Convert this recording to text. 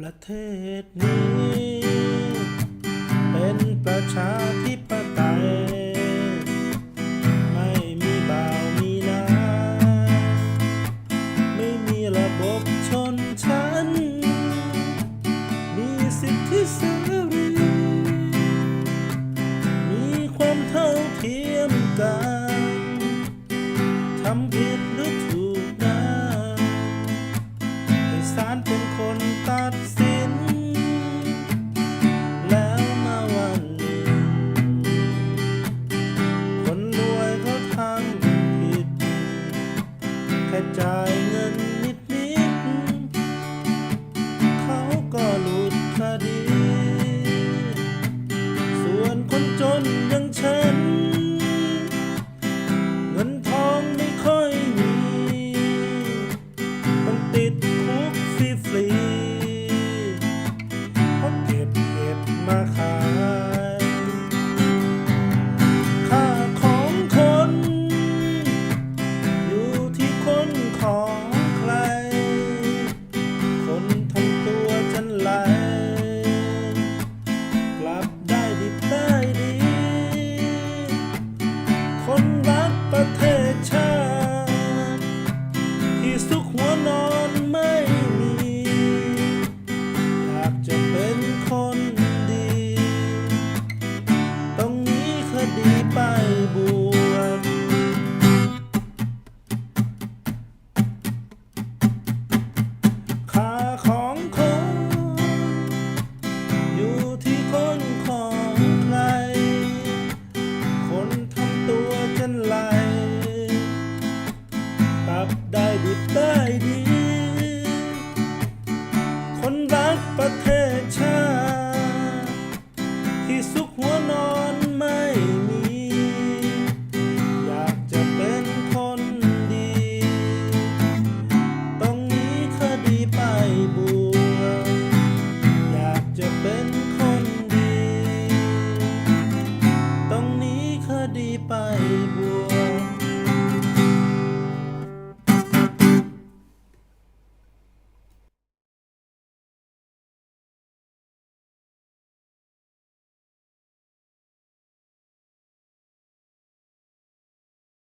ประเทศนี้ เป็นประชาธิปไตย ไม่มีบ่าวมีนายไม่มีระบบชนชั้น มีสิทธิเสรีมีความเท่าเทียมกันทำผิดหรือถูกนั้นให้ศาล ที่สุข